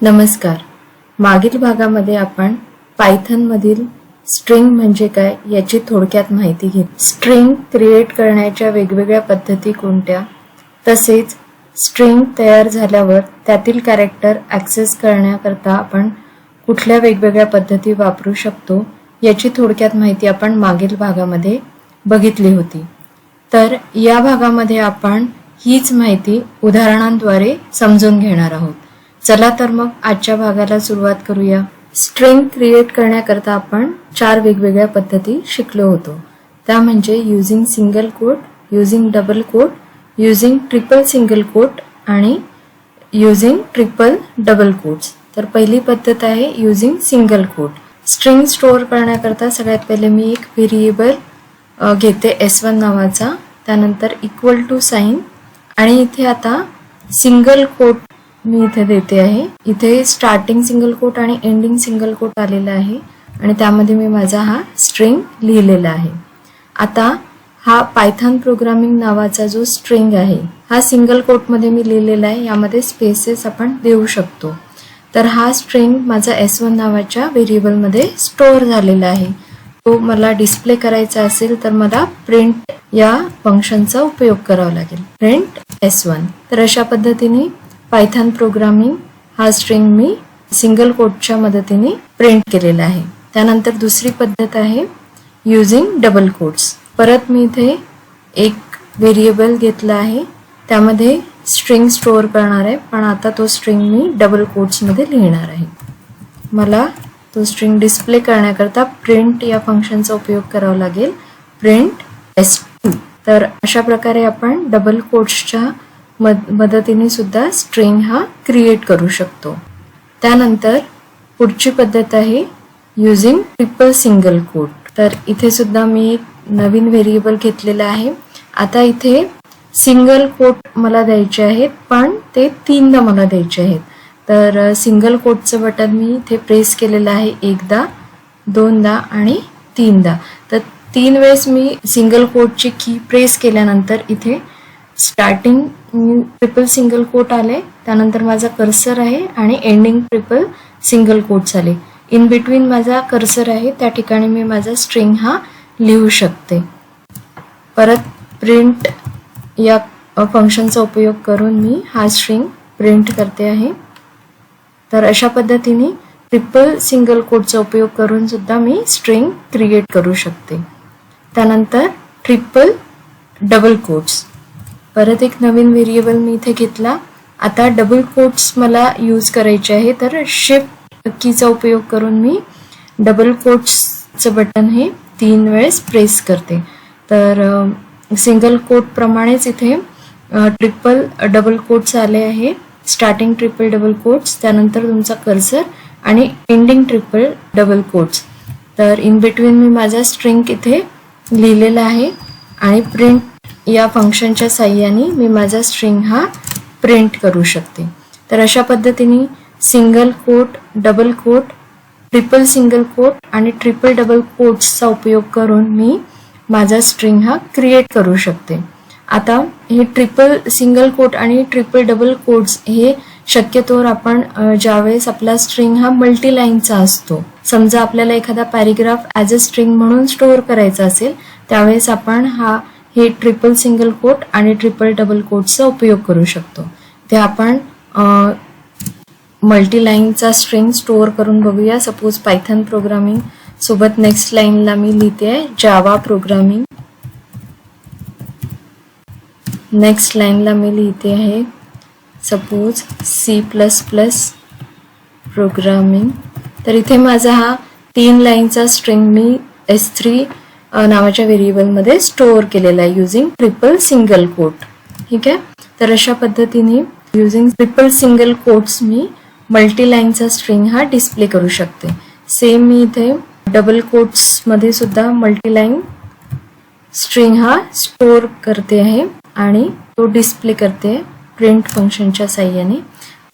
नमस्कार. मागील भागामध्ये आपण पायथनमधील स्ट्रिंग म्हणजे काय याची थोडक्यात माहिती घेत स्ट्रिंग क्रिएट करण्याच्या वेगवेगळ्या पद्धती कोणत्या? तसेच स्ट्रिंग तयार झाल्यावर त्यातील कॅरेक्टर ॲक्सेस करण्याकरता आपण कुठल्या वेगवेगळ्या पद्धती वापरू शकतो याची थोडक्यात माहिती आपण मागील भागामध्ये बघितली होती. तर या भागामध्ये आपण हीच माहिती उदाहरणांद्वारे समजून घेणार आहोत. चला तर मग आजच्या भागाला सुरुवात करूया. स्ट्रिंग क्रिएट करण्याकरता आपण चार वेगवेगळ्या पद्धती शिकलो होतो. त्या म्हणजे using single quote using double quote using triple single quote आणि युझिंग ट्रिपल डबल कोट्स तर पहिली पद्धत आहे using single quote string store करण्याकरता सगळ्यात पहिले मी एक व्हेरिएबल घेते एस वन नावाचा. त्यानंतर इक्वल टू साईन आणि इथे आता सिंगल कोट मी इथे देते आहे. इथे स्टार्टिंग सिंगल कोट आणि एंडिंग सिंगल कोट आलेला आहे. आणि त्यामध्ये मी माझा हा स्ट्रिंग लिहिलेला आहे. आता हा पायथन प्रोग्रामिंग नावाचा जो स्ट्रिंग आहे हा सिंगल कोटमध्ये मी लिहिलेला आहे. यामध्ये स्पेसेस आपण देऊ शकतो. तर हा स्ट्रिंग माझा एस वन नावाच्या व्हेरिएबलमध्ये स्टोअर झालेला आहे. तो मला डिस्प्ले करायचा असेल तर मला प्रिंट या फंक्शनचा उपयोग करावा लागेल. प्रिंट एस वन तर अशा पद्धतीने पायथन प्रोग्रामिंग हा स्ट्रिंग मी सिंगल कोटच्या मदतीने प्रिंट केलेला आहे. त्यानंतर दुसरी पद्धत आहे युझिंग डबल कोट्स परत मी इथे एक व्हेरिएबल घेतला आहे. त्यामध्ये स्ट्रिंग स्टोअर करणार आहे पण आता तो स्ट्रिंग मी डबल कोट्समध्ये लिहिणार आहे. मला तो स्ट्रिंग डिस्प्ले करण्याकरता प्रिंट या फंक्शनचा उपयोग करावा लागेल. प्रिंट एस टू तर अशा प्रकारे आपण डबल कोट्सच्या मद मदतीने सुद्धा स्ट्रिंग हा क्रिएट करू शकतो. त्यानंतर पुढची पद्धत आहे युझिंग ट्रिपल सिंगल कोट तर इथे सुद्धा मी एक नवीन व्हेरिएबल घेतलेलं आहे. आता इथे सिंगल कोट मला द्यायचे आहेत पण ते तीनदा मला द्यायचे आहेत. तर सिंगल कोटचं बटन मी इथे प्रेस केलेलं आहे एकदा दोनदा आणि तीनदा. तर तीन वेळेस मी सिंगल कोटची की प्रेस केल्यानंतर इथे स्टार्टिंग ट्रिपल सिंगल कोट आले. त्यानंतर माझा कर्सर आहे आणि एंडिंग ट्रिपल सिंगल कोट झाले इन बिटवीन माझा कर्सर आहे त्या ठिकाणी मी माझा स्ट्रिंग हा लिहू शकते. परत प्रिंट या फंक्शनचा उपयोग करून मी हा स्ट्रिंग प्रिंट करते आहे. तर अशा पद्धतीने ट्रिपल सिंगल कोटचा उपयोग करून सुद्धा मी स्ट्रिंग क्रिएट करू शकते. त्यानंतर ट्रिपल डबल कोट्स परत एक नवीन व्हेरिएबल मी इथे घेतला. आता डबल कोट्स मला यूज करायचे आहे तर शिफ्ट कीचा उपयोग करून मी डबल कोट्सचं बटन हे तीन वेळेस प्रेस करते. तर सिंगल कोटप्रमाणेच इथे ट्रिपल डबल कोट्स आले आहे. स्टार्टिंग ट्रिपल डबल कोट्स त्यानंतर तुमचा कर्सर आणि एंडिंग ट्रिपल डबल कोट्स तर इन बिटवीन मी माझा स्ट्रिंग इथे लिहिलेला आहे आणि प्रिंट या फंक्शनच्या साह्याने मी माझा स्ट्रिंग हा प्रिंट करू शकते. तर अशा पद्धतीने single quote double quote triple single quote आणि ट्रिपल डबल कोट्सचा उपयोग करून मी माझा स्ट्रिंग हा क्रिएट करू शकते. आता हे ट्रिपल सिंगल कोट आणि ट्रिपल डबल कोट्स हे शक्यतोवर आपण ज्यावेळेस आपला स्ट्रिंग हा मल्टी लाईनचा असतो समजा आपल्याला एखादा पॅरिग्राफ ॲज अ स्ट्रिंग म्हणून स्टोअर करायचा असेल त्यावेळेस आपण हा हे ट्रिपल सिंगल कोट आणि ट्रिपल डबल कोटचा उपयोग करू शकतो. ते आपण मल्टी लाईनचा स्ट्रिंग स्टोअर करून बघूया. सपोज पायथन प्रोग्रामिंग सोबत नेक्स्ट लाईनला मी लिहिते आहे जावा प्रोग्रामिंग नेक्स्ट लाईनला मी लिहिते आहे suppose C plus plus programming तर इथे माझा हा तीन लाईनचा स्ट्रिंग मी एस थ्री नावाच्या व्हेरिएबलमध्ये स्टोअर केलेला आहे युझिंग ट्रिपल सिंगल कोट ठीक आहे? तर अशा पद्धतीने युझिंग ट्रिपल सिंगल कोट्स मी मल्टी लाईनचा स्ट्रिंग हा डिस्प्ले करू शकते. सेम मी इथे डबल कोट्समध्ये सुद्धा मल्टी लाईन स्ट्रिंग हा स्टोअर करते आहे आणि तो डिस्प्ले करते प्रिंट फंक्शनच्या साह्याने.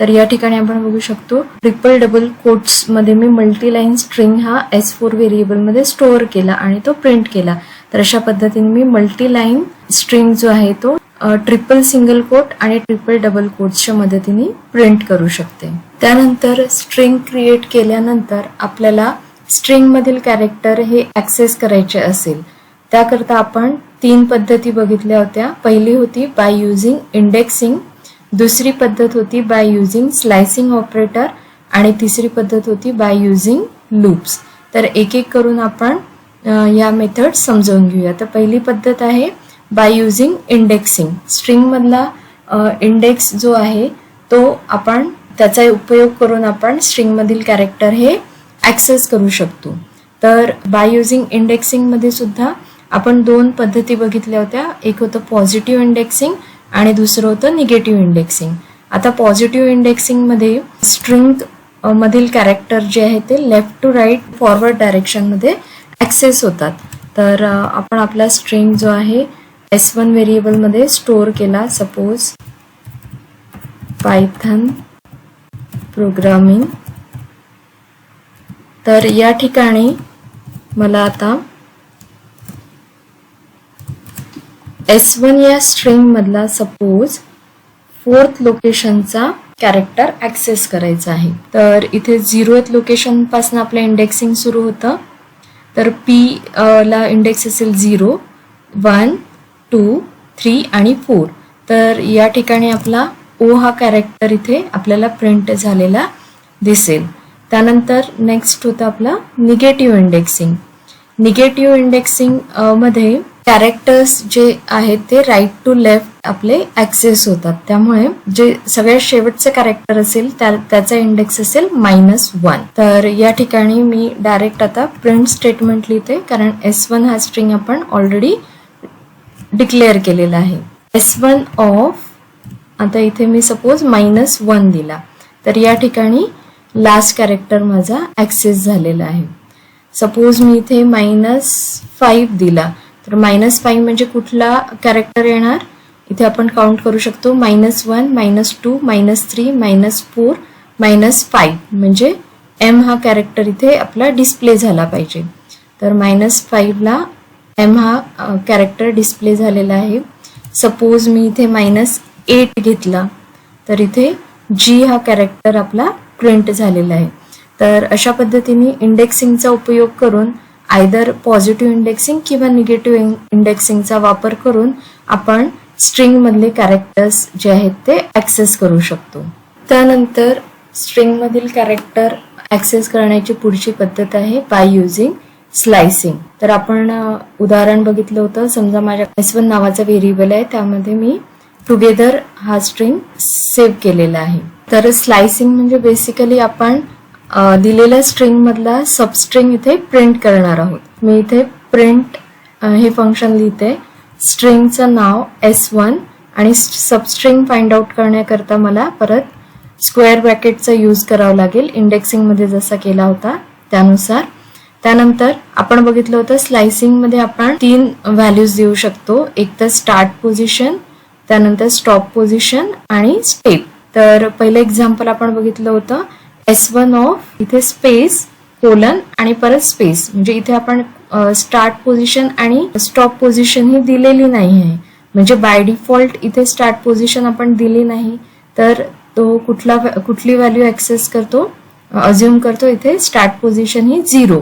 तर या ठिकाणी आपण बघू शकतो ट्रिपल डबल कोट्समध्ये मी मल्टी लाईन स्ट्रिंग हा एस फोर व्हेरिएबलमध्ये स्टोअर केला आणि तो प्रिंट केला. तर अशा पद्धतीने मी मल्टी लाईन स्ट्रिंग जो आहे तो ट्रिपल सिंगल कोट आणि ट्रिपल डबल कोटच्या मदतीने प्रिंट करू शकते. त्यानंतर स्ट्रिंग क्रिएट केल्यानंतर आपल्याला स्ट्रिंग मधील कॅरेक्टर हे ऍक्सेस करायचे असेल. त्याकरता आपण तीन पद्धती बघितल्या होत्या. पहिली होती बाय युझिंग इंडेक्सिंग दुसरी पद्धत होती बाय युझिंग स्लायसिंग ऑपरेटर आणि तिसरी पद्धत होती बाय युझिंग लूप्स तर एक एक करून आपण या मेथड समजावून घेऊया. तर पहिली पद्धत आहे बाय युझिंग इंडेक्सिंग स्ट्रिंगमधला इंडेक्स जो आहे तो आपण त्याचा उपयोग करून आपण स्ट्रिंगमधील कॅरेक्टर हे ॲक्सेस करू शकतो. तर बाय युझिंग इंडेक्सिंगमध्ये सुद्धा आपण दोन पद्धती बघितल्या होत्या. एक होतं पॉझिटिव्ह इंडेक्सिंग आणि दुसरं होतं निगेटिव्ह इंडेक्सिंग आता पॉझिटिव्ह इंडेक्सिंगमध्ये स्ट्रिंग मधील कॅरेक्टर जे आहे ते लेफ्ट टू राईट फॉरवर्ड डायरेक्शनमध्ये ॲक्सेस होतात. तर आपण आपला स्ट्रिंग जो आहे एस वन व्हेरिएबलमध्ये स्टोअर केला. सपोज पायथन प्रोग्रामिंग तर या ठिकाणी मला आता एस वन या स्ट्रिंग मधला सपोज फोर्थ लोकेशनचा कॅरेक्टर ऍक्सेस करायचा आहे. तर इथे झिरोथ लोकेशनपासून आपलं इंडेक्सिंग सुरू होतं. तर पी ला इंडेक्स असेल झिरो वन टू थ्री आणि फोर तर या ठिकाणी आपला ओ हा कॅरेक्टर इथे आपल्याला प्रिंट झालेला दिसेल. त्यानंतर नेक्स्ट होतं आपला निगेटिव्ह इंडेक्सिंग निगेटिव्ह इंडेक्सिंगमध्ये कॅरेक्टर्स जे आहेत ते राईट टू लेफ्ट आपले ऍक्सेस होतात. त्यामुळे जे सगळ्यात शेवटचं कॅरेक्टर असेल त्या- त्याचा इंडेक्स असेल मायनस वन तर या ठिकाणी मी डायरेक्ट आता प्रिंट स्टेटमेंट लिहिते कारण एस वन हा स्ट्रिंग आपण ऑलरेडी डिक्लेअर केलेला आहे. एस वन ऑफ आता इथे मी सपोज मायनस वन दिला. तर या ठिकाणी लास्ट कॅरेक्टर माझा ऍक्सेस झालेला आहे. सपोज मी इथे मायनस फाईव्ह दिला. तर मायनस फाईव्ह म्हणजे कुठला कॅरेक्टर येणार? इथे आपण काउंट करू शकतो. Minus one minus two minus three minus four minus five म्हणजे एम हा कॅरेक्टर इथे आपला डिस्प्ले झाला पाहिजे. तर मायनस फाईव्हला एम हा कॅरेक्टर डिस्प्ले झालेला आहे. सपोज मी इथे मायनस एट घेतला तर इथे जी हा कॅरेक्टर आपला प्रिंट झालेला आहे. तर अशा पद्धतीने इंडेक्सिंगचा उपयोग करून आयदर पॉझिटिव्ह इंडेक्सिंग किंवा निगेटिव्ह इंडेक्सिंगचा वापर करून आपण स्ट्रिंग मधले कॅरेक्टर्स जे आहेत ते ऍक्सेस करू शकतो. त्यानंतर स्ट्रिंग मधील कॅरेक्टर ऍक्सेस करण्याची पुढची पद्धत आहे बाय युझिंग स्लायसिंग तर आपण उदाहरण बघितलं होतं. समजा माझ्या एस वन नावाचा व्हेरिएबल आहे त्यामध्ये मी टुगेदर हा स्ट्रिंग सेव्ह केलेला आहे. तर स्लायसिंग म्हणजे बेसिकली आपण दिलेल्या स्ट्रिंग मधला सबस्ट्रिंग इथे प्रिंट करणार आहोत. मी इथे प्रिंट हे फंक्शन लिहिते. स्ट्रिंगचं नाव एस वन आणि सबस्ट्रिंग फाइंड आउट करण्याकरता मला परत स्क्वेअर ब्रॅकेटचा यूज करावा लागेल. इंडेक्सिंगमध्ये जसा केला होता त्यानुसार. त्यानंतर आपण बघितलं होतं स्लायसिंगमध्ये आपण तीन व्हॅल्यूज देऊ शकतो. एक तर स्टार्ट पोझिशन त्यानंतर स्टॉप पोझिशन आणि स्टेप तर पहिलं एक्झाम्पल आपण बघितलं होतं एस वन ऑफ इथे स्पेस कोलन आणि परत स्पेस म्हणजे इथे आपण स्टार्ट पोझिशन आणि स्टॉप पोझिशन ही दिलेली नाही आहे म्हणजे बाय डिफॉल्ट इथे स्टार्ट पोझिशन आपण दिली नाही तर तो कुठला कुठली व्हॅल्यू ऍक्सेस करतो? अज्युम करतो इथे स्टार्ट पोझिशन ही झिरो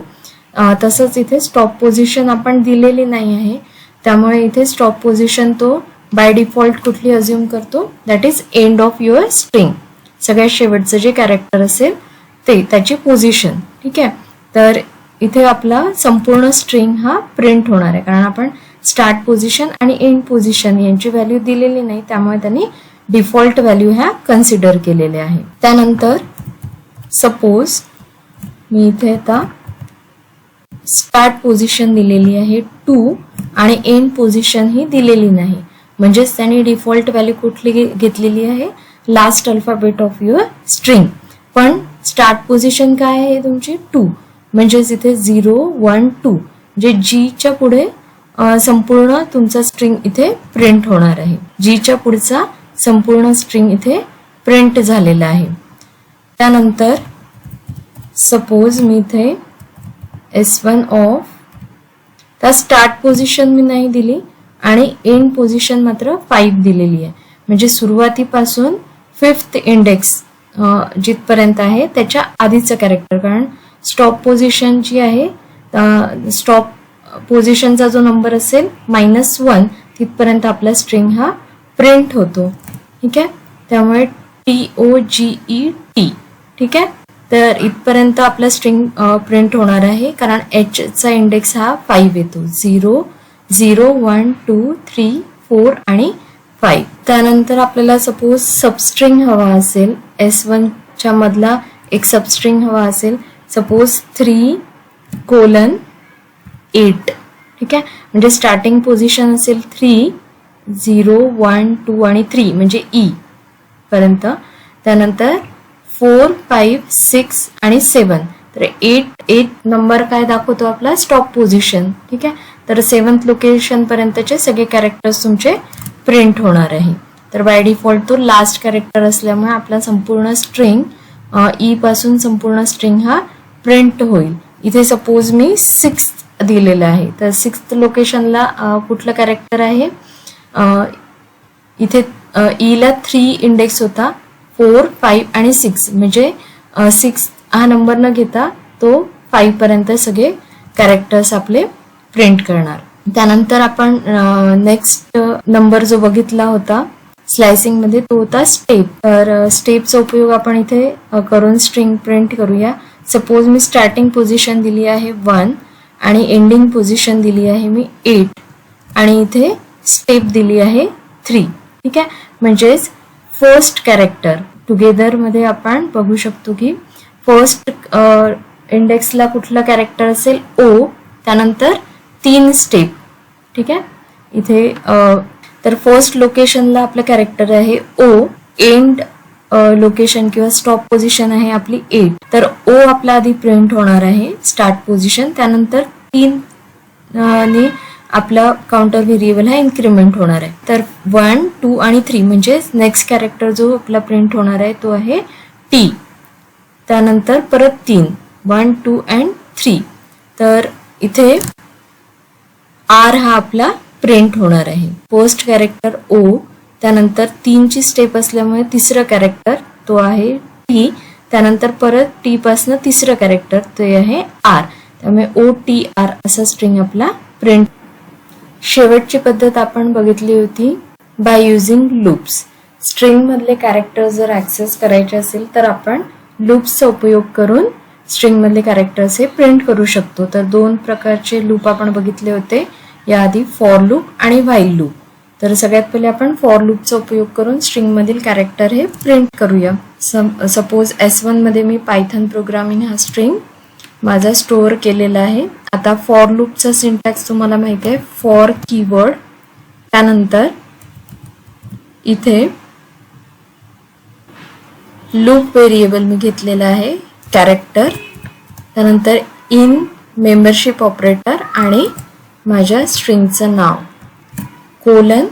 तसंच इथे स्टॉप पोझिशन आपण दिलेली नाही आहे त्यामुळे इथे स्टॉप पोझिशन तो बाय डिफॉल्ट कुठली अज्युम करतो? That is end of your string सगळ्यात शेवटचं जे कॅरेक्टर असेल ते त्याची पोझिशन ठीक आहे? तर इथे आपला संपूर्ण स्ट्रिंग हा प्रिंट होणार आहे. कारण आपण स्टार्ट पोझिशन आणि एंड पोझिशन यांची व्हॅल्यू दिलेली नाही त्यामुळे त्यांनी डिफॉल्ट व्हॅल्यू ह्या कन्सिडर केलेल्या आहे. त्यानंतर सपोज मी इथे आता स्टार्ट पोझिशन दिलेली आहे टू आणि एंड पोझिशन ही दिलेली नाही. म्हणजेच त्यांनी डिफॉल्ट व्हॅल्यू कुठली घेतलेली आहे? Last alphabet of your string पण स्टार्ट पोझिशन काय आहे तुमची? टू म्हणजेच इथे झिरो वन टू म्हणजे जीच्या पुढे संपूर्ण तुमचा स्ट्रिंग इथे प्रिंट होणार आहे. जीच्या पुढचा संपूर्ण स्ट्रिंग इथे प्रिंट झालेला आहे. त्यानंतर सपोज मी इथे एस वन ऑफ त्या स्टार्ट पोझिशन मी नाही दिली आणि एंड पोझिशन मात्र फाईव्ह दिलेली आहे. म्हणजे सुरुवातीपासून फिफ्थ इंडेक्स जिथपर्यंत आहे त्याच्या आधीचं कॅरेक्टर कारण स्टॉप पोझिशन जी आहे स्टॉप पोझिशनचा जो नंबर असेल मायनस वन तिथपर्यंत आपला स्ट्रिंग हा प्रिंट होतो. ठीक आहे? त्यामुळे T O G E T ठीक आहे? तर इथपर्यंत आपला स्ट्रिंग प्रिंट होणार आहे कारण एच चा इंडेक्स हा फाईव्ह येतो. Zero zero one two three four आणि फाईव्ह त्यानंतर आपल्याला सपोज सबस्ट्रिंग हवा असेल एस वनच्या मधला एक सबस्ट्रिंग हवा असेल सपोज थ्री कोलन एट ठीक आहे? म्हणजे स्टार्टिंग पोझिशन असेल थ्री झिरो वन टू आणि थ्री म्हणजे ई पर्यंत. त्यानंतर फोर फाईव्ह सिक्स आणि सेवन तर एट एट नंबर काय दाखवतो आपला? स्टॉप पोझिशन ठीक आहे? तर सेवन्थ लोकेशनपर्यंतचे सगळे कॅरेक्टर्स तुमचे प्रिंट होणार आहे. तर बाय डिफॉल्ट तो लास्ट कॅरेक्टर असल्यामुळे आपला संपूर्ण स्ट्रिंग ई e पासून संपूर्ण स्ट्रिंग हा प्रिंट होईल. इथे सपोज मी सिक्स दिलेलं आहे. तर सिक्स लोकेशनला कुठलं कॅरेक्टर आहे? इथे ईला थ्री इंडेक्स होता. फोर फाईव्ह आणि सिक्स म्हणजे सिक्स हा नंबर न घेता तो फाईव्ह पर्यंत सगळे कॅरेक्टर्स आपले प्रिंट करणार. त्यानंतर आपण नेक्स्ट नंबर जो बघितला होता स्लायसिंगमध्ये तो होता स्टेप तर स्टेपचा उपयोग आपण इथे करून स्ट्रिंग प्रिंट करूया. सपोज मी स्टार्टिंग पोझिशन दिली आहे वन आणि एंडिंग पोझिशन दिली आहे मी एट आणि इथे स्टेप दिली आहे थ्री ठीक आहे? म्हणजेच फर्स्ट कॅरेक्टर टुगेदरमध्ये आपण बघू शकतो की फर्स्ट इंडेक्सला कुठला कॅरेक्टर असेल? ओ त्यानंतर तीन स्टेप ठीक आहे? इथे तर फर्स्ट लोकेशनला आपलं कॅरेक्टर आहे ओ एंड लोकेशन किंवा स्टॉप पोझिशन आहे आपली एट तर ओ आपला आधी प्रिंट होणार आहे स्टार्ट पोझिशन त्यानंतर तीन ने आपला काउंटर व्हेरिएबल हा इन्क्रीमेंट होणार आहे. तर वन टू आणि थ्री म्हणजे नेक्स्ट कॅरेक्टर जो आपला प्रिंट होणार आहे तो आहे टी त्यानंतर परत तीन. वन टू अँड थ्री तर इथे आर हा आपला प्रिंट होणार आहे. फर्स्ट कॅरेक्टर ओ त्यानंतर तीनची स्टेप असल्यामुळे तिसरं कॅरेक्टर तो आहे टी त्यानंतर परत टी पासनं तिसरं कॅरेक्टर ते आहे आर त्यामुळे ओ टी आर असा स्ट्रिंग आपला प्रिंट शेवटची पद्धत आपण बघितली होती बाय युझिंग लूप्स स्ट्रिंग मधले कॅरेक्टर जर ऍक्सेस करायचे असेल तर आपण लूप्सचा उपयोग करून स्ट्रिंग मधले कॅरेक्टर्स हे प्रिंट करू शकतो. तर दोन प्रकारचे लूप आपण बघितले होते. याआधी फॉर लूप आणि व्हाईल लूप तर सगळ्यात पहिले आपण फॉर लूपचा उपयोग करून स्ट्रिंगमधील कॅरेक्टर हे प्रिंट करूया. सपोज एस वनमध्ये मी पायथन प्रोग्रामिंग हा स्ट्रिंग माझा स्टोअर केलेला आहे. आता फॉर लूपचा सिंटॅक्स तुम्हाला माहिती आहे. फॉर कीवर्ड त्यानंतर इथे लूप व्हेरिएबल मी घेतलेला आहे. कॅरेक्टर त्यानंतर इन मेंबरशिप ऑपरेटर आणि माझ्या स्ट्रिंगचं नाव. कोलन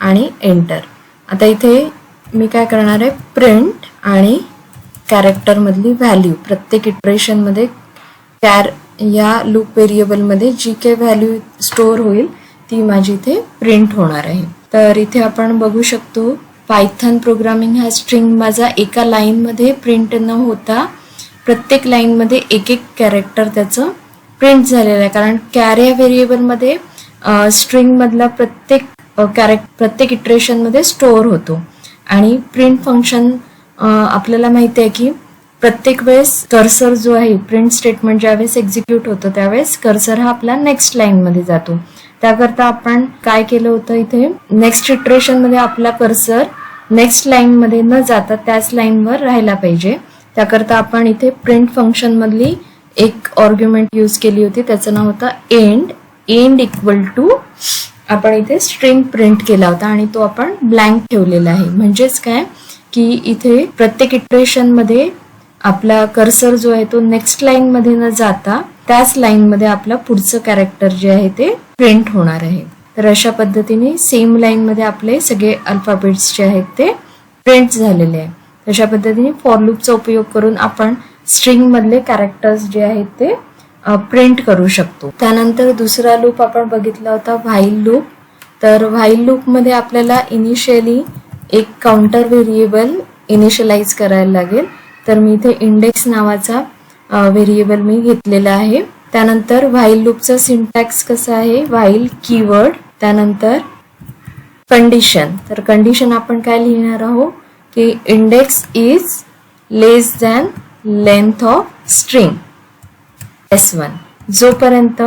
आणि एंटर. आता इथे मी काय करणार आहे? प्रिंट आणि कॅरेक्टरमधली व्हॅल्यू. प्रत्येक इटरेशनमध्ये कॅर या लूप व्हेरिएबलमध्ये जी काही व्हॅल्यू स्टोअर होईल ती माझी इथे प्रिंट होणार आहे. तर इथे आपण बघू शकतो पायथन प्रोग्रामिंग हा स्ट्रिंग माझा एका लाईनमध्ये प्रिंट न होता प्रत्येक लाईनमध्ये एक एक कॅरेक्टर त्याचं प्रिंट झालेला आहे. कारण कॅरे व्हेरिएबलमध्ये स्ट्रिंगमधला प्रत्येक कॅरेक्ट प्रत्येक इटरेशनमध्ये स्टोअर होतो. आणि प्रिंट फंक्शन आपल्याला माहिती आहे की प्रत्येक वेळेस कर्सर जो आहे प्रिंट स्टेटमेंट ज्यावेळेस एक्झिक्यूट होतं त्यावेळेस कर्सर हा आपला नेक्स्ट लाईनमध्ये जातो. त्याकरता आपण काय केलं होतं इथे? नेक्स्ट इटरेशनमध्ये आपला कर्सर नेक्स्ट लाईनमध्ये न जाता त्याच लाईनवर राहायला पाहिजे. त्याकरता आपण इथे प्रिंट फंक्शनमधली एक ऑर्ग्युमेंट यूज केली होती त्याचं नाव होतं एंड एंड इक्वल टू आपण इथे स्ट्रिंग प्रिंट केला होता आणि तो आपण ब्लँक ठेवलेला आहे. म्हणजेच काय? की इथे प्रत्येक इटरेशनमध्ये आपला कर्सर जो आहे तो नेक्स्ट लाईनमध्ये न जाता त्याच लाईनमध्ये आपलं आपला पुढचं कॅरेक्टर जे आहे ते प्रिंट होणार आहे. तर अशा पद्धतीने सेम लाईनमध्ये आपले सगळे अल्फाबेट्स जे आहेत ते प्रिंट झालेले आहे. अशा पद्धतीने फॉर लूपचा उपयोग करून आपण स्ट्रिंग मधले कॅरेक्टर्स जे आहेत ते प्रिंट करू शकतो. त्यानंतर दुसरा लूप आपण बघितला होता व्हाईल लूप तर व्हाईल लूपमध्ये आपल्याला इनिशियली एक काउंटर व्हेरिएबल इनिशियलाइज करायला लागेल. तर मी इथे इंडेक्स नावाचा व्हेरिएबल मी घेतलेला आहे. त्यानंतर व्हाईल लूपचा सिंटॅक्स कसा आहे? व्हाईल कीवर्ड त्यानंतर कंडिशन तर कंडिशन आपण काय लिहिणार आहोत? की index is less than length of string S one जोपर्यंत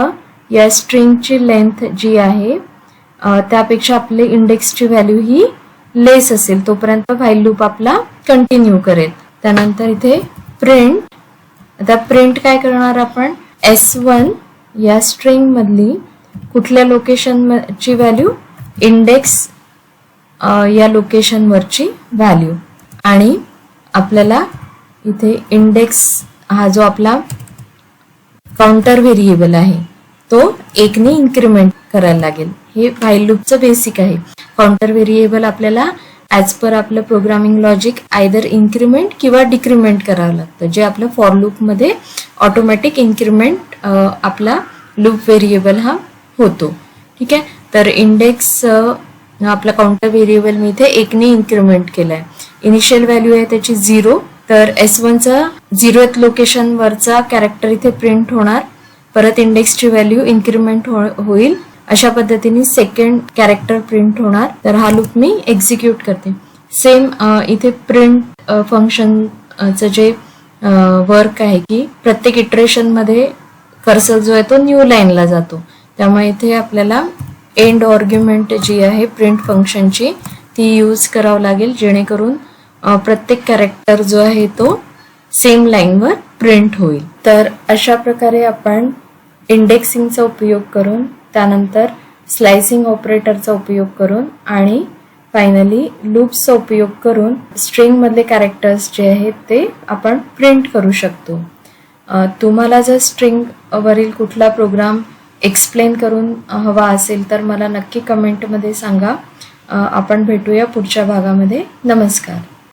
या स्ट्रिंगची लेंथ जी आहे त्यापेक्षा आपली इंडेक्सची व्हॅल्यू ही लेस असेल तोपर्यंत व्हाईल लूप आपला कंटिन्यू करेल. त्यानंतर इथे प्रिंट आता प्रिंट काय करणार आपण? एस वन या स्ट्रिंग मधली कुठल्या लोकेशन ची व्हॅल्यू इंडेक्स या लोकेशनवरची व्हॅल्यू आणि आपल्याला इथे इंडेक्स हा जो आपला काउंटर व्हेरिएबल आहे तो एकने इन्क्रिमेंट करायला लागेल. हे फाईल लूपचं बेसिक आहे. काउंटर व्हेरिएबल आपल्याला ॲज पर आपलं प्रोग्रामिंग लॉजिक आयदर इन्क्रिमेंट किंवा डिक्रीमेंट करावं लागतं. जे आपलं फॉर लूपमध्ये ऑटोमॅटिक इन्क्रिमेंट आपला लूप व्हेरिएबल हा होतो. ठीक आहे? तर इंडेक्स आपला काउंटर व्हेरिएबल मी इथे एकने इन्क्रिमेंट केला आहे इनिशियल व्हॅल्यू आहे त्याची झिरो तर एस वनचा झिरोथ एथ लोकेशनवरचा कॅरेक्टर इथे प्रिंट होणार. परत इंडेक्सची व्हॅल्यू इन्क्रीमेंट होईल. अशा पद्धतीने सेकंड कॅरेक्टर प्रिंट होणार. तर हा लूप मी एक्झिक्यूट करते. सेम इथे प्रिंट फंक्शनचं जे वर्क आहे की प्रत्येक इटरेशनमध्ये कर्सर जो आहे तो न्यू लाईनला जातो. त्यामुळे इथे आपल्याला एंड ऑर्ग्युमेंट जी आहे प्रिंट फंक्शनची ती यूज करावं लागेल. जेणेकरून प्रत्येक कॅरेक्टर जो आहे तो सेम लाईनवर प्रिंट होईल. तर अशा प्रकारे आपण इंडेक्सिंगचा उपयोग करून त्यानंतर स्लायसिंग ऑपरेटरचा उपयोग करून आणि फायनली लूप्सचा उपयोग करून स्ट्रिंगमधले कॅरेक्टर्स जे आहेत ते आपण प्रिंट करू शकतो. तुम्हाला जर स्ट्रिंगवरील कुठला प्रोग्राम एक्सप्लेन करून हवा असेल तर मला नक्की कमेंटमध्ये सांगा. आपण भेटूया पुढच्या भागामध्ये. नमस्कार.